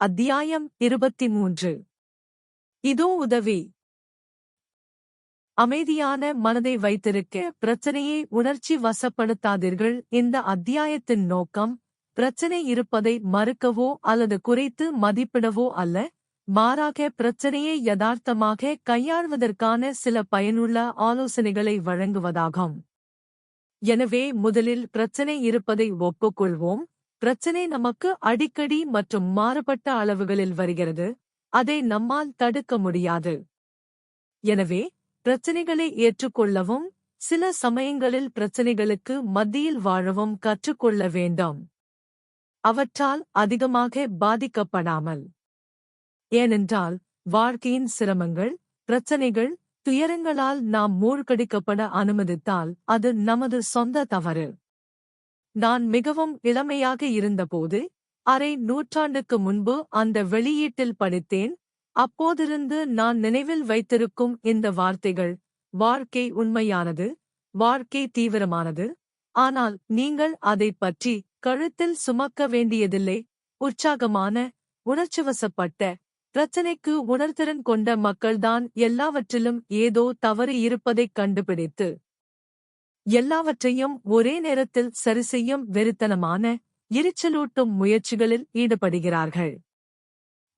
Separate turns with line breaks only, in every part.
அத்தியாயம் இருபத்தி மூன்று இதோ உதவி. அமைதியான மனதை வைத்திருக்க பிரச்சனையை உணர்ச்சி வசப்படுத்தாதீர்கள். இந்த அத்தியாயத்தின் நோக்கம் பிரச்சனை இருப்பதை மறுக்கவோ அல்லது குறைத்து மதிப்பிடவோ அல்ல மாறாக பிரச்சனையை யதார்த்தமாக கையாள்வதற்கான சில பயனுள்ள ஆலோசனைகளை வழங்குவதாகும். எனவே முதலில் பிரச்சனை இருப்பதை ஒப்புக்கொள்வோம். பிரச்சனை நமக்கு அடிக்கடி மற்றும் மாறுபட்ட அளவுகளில் வருகிறது. அதை நம்மால் தடுக்க முடியாது. எனவே பிரச்சனைகளை ஏற்றுக்கொள்ளவும் சில சமயங்களில் பிரச்சனைகளுக்கு மத்தியில் வாழவும் கற்றுக்கொள்ள வேண்டும். அவற்றால் அதிகமாக பாதிக்கப்படாமல். ஏனென்றால் வாழ்க்கையின் சிரமங்கள் பிரச்சனைகள் துயரங்களால் நாம் மூழ்கடிக்கப்பட அனுமதித்தால் அது நமது சொந்த தவறு. நான் மிகவும் இளமையாக இருந்தபோது அரை நூற்றாண்டுக்கு முன்பு அந்த வெளியீட்டில் படித்தேன் அப்போதிருந்து நான் நினைவில் வைத்திருக்கும் இந்த வார்த்தைகள் வாழ்க்கை உண்மையானது வாழ்க்கை தீவிரமானது. ஆனால் நீங்கள் அதைப் பற்றி கழுத்தில் சுமக்க வேண்டியதில்லை. உற்சாகமான உணர்ச்சிவசப்பட்ட பிரச்சனைக்கு உணர்திறன் கொண்ட மக்கள்தான் எல்லாவற்றிலும் ஏதோ தவறு இருப்பதைக் கண்டுபிடித்து எல்லாவற்றையும் ஒரே நேரத்தில் சரிசெய்யும் வெறித்தனமான எரிச்சலூட்டும் முயற்சிகளில் ஈடுபடுகிறார்கள்.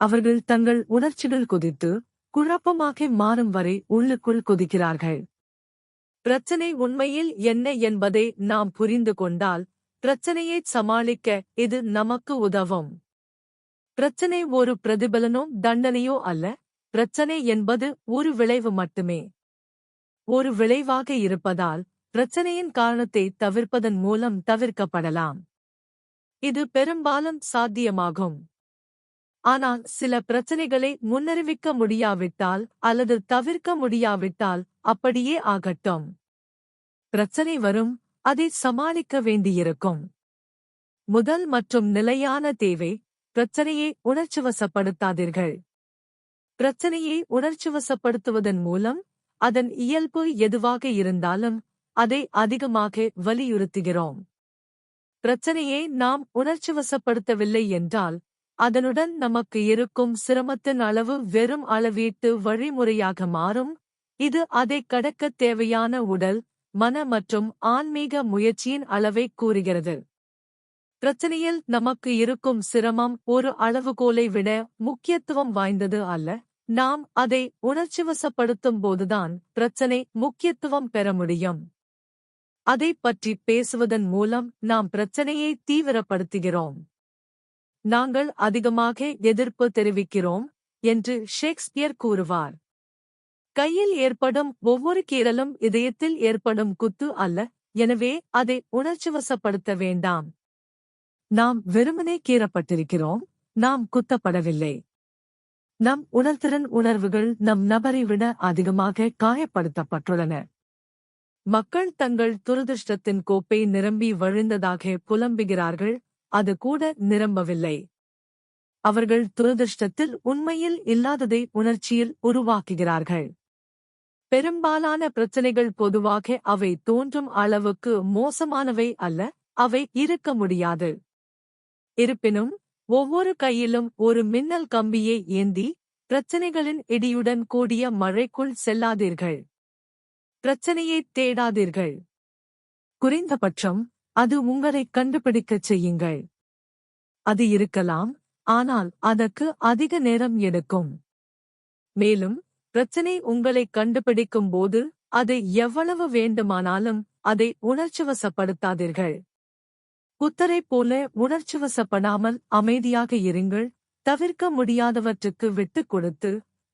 அவர்கள் தங்கள் உணர்ச்சிகள் குதித்து குழப்பமாக மாறும் வரை உள்ளுக்குள் குதிக்கிறார்கள். பிரச்சனை உண்மையில் என்ன என்பதை நாம் புரிந்து கொண்டால் பிரச்சனையைச் சமாளிக்க இது நமக்கு உதவும். பிரச்சனை ஒரு பிரதிபலனோ தண்டனையோ அல்ல பிரச்சனை என்பது ஒரு விளைவு மட்டுமே. ஒரு விளைவாக இருப்பதால் பிரச்சனையின் காரணத்தை தவிர்ப்பதன் மூலம் தவிர்க்கப்படலாம். இது பெரும்பாலும் சாத்தியமாகும். ஆனால் சில பிரச்சனைகளை முன்னறிவிக்க முடியாவிட்டால் அல்லது தவிர்க்க முடியாவிட்டால் அப்படியே ஆகட்டும். பிரச்சனை வரும் அதை சமாளிக்க வேண்டியிருக்கும். முதல் மற்றும் நிலையான தேவை பிரச்சனையை உணர்ச்சிவசப்படுத்தாதீர்கள். பிரச்சனையை உணர்ச்சிவசப்படுத்துவதன் மூலம் அதன் இயல்பு எதுவாக இருந்தாலும் அதை அதிகமாக வலியுறுத்துகிறோம். பிரச்சனையை நாம் உணர்ச்சிவசப்படுத்தவில்லை என்றால் அதனுடன் நமக்கு இருக்கும் சிரமத்தின் அளவு வெறும் அளவீட்டு வழிமுறையாக மாறும். இது அதை கடக்கத் தேவையான உடல் மன மற்றும் ஆன்மீக முயற்சியின் அளவை கூறுகிறது. பிரச்சனையில் நமக்கு இருக்கும் சிரமம் ஒரு அளவுகோலை விட முக்கியத்துவம் வாய்ந்தது அல்ல. நாம் அதை உணர்ச்சிவசப்படுத்தும் போதுதான் பிரச்சனை முக்கியத்துவம் பெற முடியும். அதை பற்றி பேசுவதன் மூலம் நாம் பிரச்சனையை தீவிரப்படுத்துகிறோம். நாங்கள் அதிகமாக எதிர்ப்பு தெரிவிக்கிறோம் என்று ஷேக்ஸ்பியர் கூறுவார். கையில் ஏற்படும் ஒவ்வொரு கீறலும் இதயத்தில் ஏற்படும் குத்து அல்ல எனவே அதை உணர்ச்சிவசப்படுத்த வேண்டாம். நாம் வெறுமனே கீறப்பட்டிருக்கிறோம் நாம் குத்தப்படவில்லை. நம் உணர்திறன் உணர்வுகள் நம் நபரை விட அதிகமாக காயப்படுத்தப்பட்டுள்ளன. மக்கள் தங்கள் துரதிருஷ்டத்தின் கோப்பை நிரம்பி வழிந்ததாக புலம்புகிறார்கள் அது கூட நிரம்பவில்லை. அவர்கள் துரதிருஷ்டத்தில் உண்மையில் இல்லாததை உணர்ச்சியில் உருவாக்குகிறார்கள். பெரும்பாலான பிரச்சனைகள் பொதுவாக அவை தோன்றும் அளவுக்கு மோசமானவை அல்ல அவை இருக்க முடியாது. இருப்பினும் ஒவ்வொரு கையிலும் ஒரு மின்னல் கம்பியை ஏந்தி பிரச்சனைகளின் இடியுடன் கூடிய மழைக்குள் செல்லாதீர்கள். பிரச்சனையைத் தேடாதீர்கள். குறைந்தபட்சம் அது உங்களை கண்டுபிடிக்கச் செய்யுங்கள். அது இருக்கலாம் ஆனால் அதற்கு அதிக நேரம் எடுக்கும். மேலும் பிரச்சனை உங்களை கண்டுபிடிக்கும் போது அதை எவ்வளவு வேண்டுமானாலும் அதை உணர்ச்சிவசப்படுத்தாதீர்கள். குத்தரைப் போல உணர்ச்சிவசப்படாமல் அமைதியாக இருங்கள் தவிர்க்க முடியாதவற்றுக்கு விட்டுக் கொடுத்து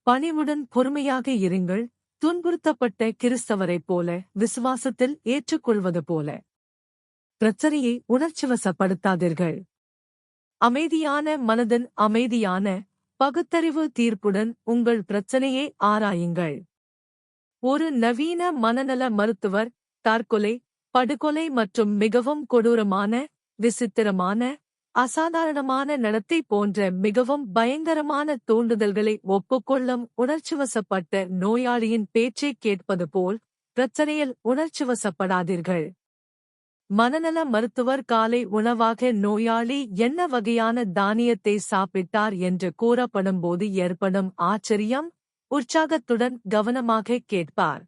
பணிவுடன் பொறுமையாக இருங்கள் துன்புறுத்தப்பட்ட கிறிஸ்தவரைப் போல விசுவாசத்தில் ஏற்றுக்கொள்வது போல. பிரச்சனையை உணர்ச்சிவசப்படுத்தாதீர்கள். அமைதியான மனதின் அமைதியான பகுத்தறிவு தீர்ப்புடன் உங்கள் பிரச்சனையை ஆராயுங்கள். ஒரு நவீன மனநல மருத்துவர் தற்கொலை படுகொலை மற்றும் மிகவும் கொடூரமான விசித்திரமான அசாதாரணமான நடத்தை போன்ற மிகவும் பயங்கரமான தூண்டுதல்களை ஒப்புக்கொள்ளும் உணர்ச்சிவசப்பட்ட நோயாளியின் பேச்சைக் கேட்பது போல் பிரச்சனையில் உணர்ச்சிவசப்படாதீர்கள். மனநல மருத்துவர் காலை உணவாக நோயாளி என்ன வகையான தானியத்தை சாப்பிட்டார் என்று கூறப்படும்போது ஏற்படும் ஆச்சரியம் உற்சாகத்துடன் கவனமாக கேட்பார்.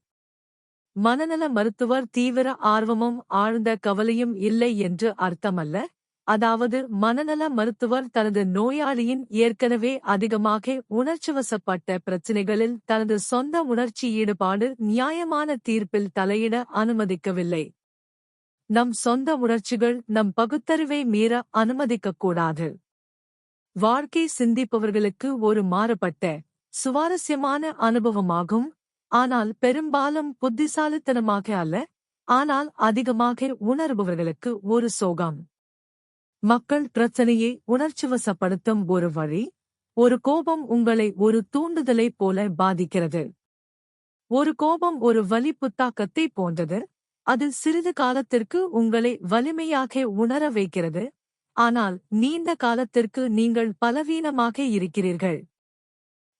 மனநல மருத்துவர் தீவிர ஆர்வமும் ஆழ்ந்த கவலையும் இல்லை என்று அர்த்தமல்ல. அதாவது மனநல மருத்துவர் தனது நோயாளியின் ஏற்கனவே அதிகமாக உணர்ச்சிவசப்பட்ட பிரச்சினைகளில் தனது சொந்த உணர்ச்சி ஈடுபாடு நியாயமான தீர்ப்பில் தலையிட அனுமதிக்கவில்லை. நம் சொந்த உணர்ச்சிகள் நம் பகுத்தறிவை மீற அனுமதிக்கக்கூடாது. வாழ்க்கை சிந்திப்பவர்களுக்கு ஒரு மாறுபட்ட சுவாரஸ்யமான அனுபவமாகும். ஆனால் பெரும்பாலும் புத்திசாலித்தனமாக அல்ல ஆனால் அதிகமாக உணர்பவர்களுக்கு ஒரு சோகம். மக்கள் பிரச்சனையை உணர்ச்சிவசப்படுத்தும் ஒரு வழி ஒரு கோபம் உங்களை ஒரு தூண்டுதலைப் போல பாதிக்கிறது. ஒரு கோபம் ஒரு வலி புத்தாக்கத்தை போன்றது அது சிறிது காலத்திற்கு உங்களை வலிமையாக உணர வைக்கிறது ஆனால் நீண்ட காலத்திற்கு நீங்கள் பலவீனமாக இருக்கிறீர்கள்.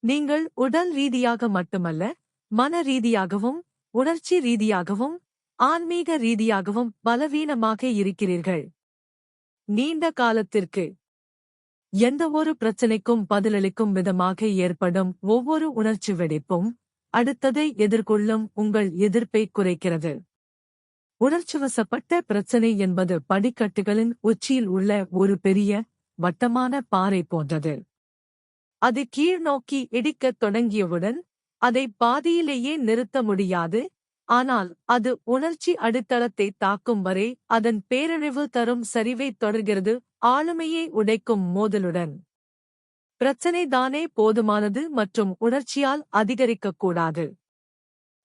நீங்கள் உடல் ரீதியாக மட்டுமல்ல மன ரீதியாகவும் உணர்ச்சி ரீதியாகவும் ஆன்மீக ரீதியாகவும் பலவீனமாக இருக்கிறீர்கள். நீண்ட காலத்திற்கு எந்தவொரு பிரச்சனைக்கும் பதிலளிக்கும் விதமாக ஏற்படும் ஒவ்வொரு உணர்ச்சி வெடிப்பும் அடுத்ததை எதிர்கொள்ளும் உங்கள் எதிர்ப்பை குறைக்கிறது. உணர்ச்சிவசப்பட்ட பிரச்சனை என்பது படிக்கட்டுகளின் உச்சியில் உள்ள ஒரு பெரிய வட்டமான பாறை போன்றது. அது கீழ்நோக்கி இடிக்கத் தொடங்கியவுடன் அதை பாதியிலேயே நிறுத்த முடியாது ஆனால் அது உணர்ச்சி அடித்தளத்தை தாக்கும் வரை அதன் பேரழிவு தரும் சரிவை தொடர்கிறது ஆளுமையை உடைக்கும் மோதலுடன். பிரச்சனைதானே போதுமானது மற்றும் உணர்ச்சியால் அதிகரிக்கக்கூடாது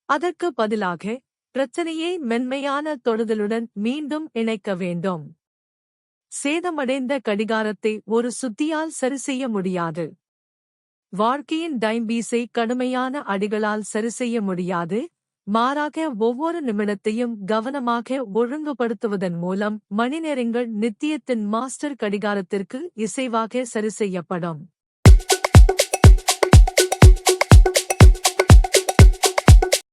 அதற்கு பதிலாக பிரச்சனையை மென்மையான தொடுதலுடன் மீண்டும் இணைக்க வேண்டும். சேதமடைந்த கடிகாரத்தை ஒரு சுத்தியால் சரிசெய்ய முடியாது. வாழ்க்கையின் டைம்பீஸை கடுமையான அடிகளால் சரிசெய்ய முடியாது மாறாக ஒவ்வொரு நிமிடத்தையும் கவனமாக ஒழுங்குபடுத்துவதன் மூலம் மணிநேரங்கள் நித்தியத்தின் மாஸ்டர் கடிகாரத்திற்கு இசைவாக சரி செய்யப்படும்.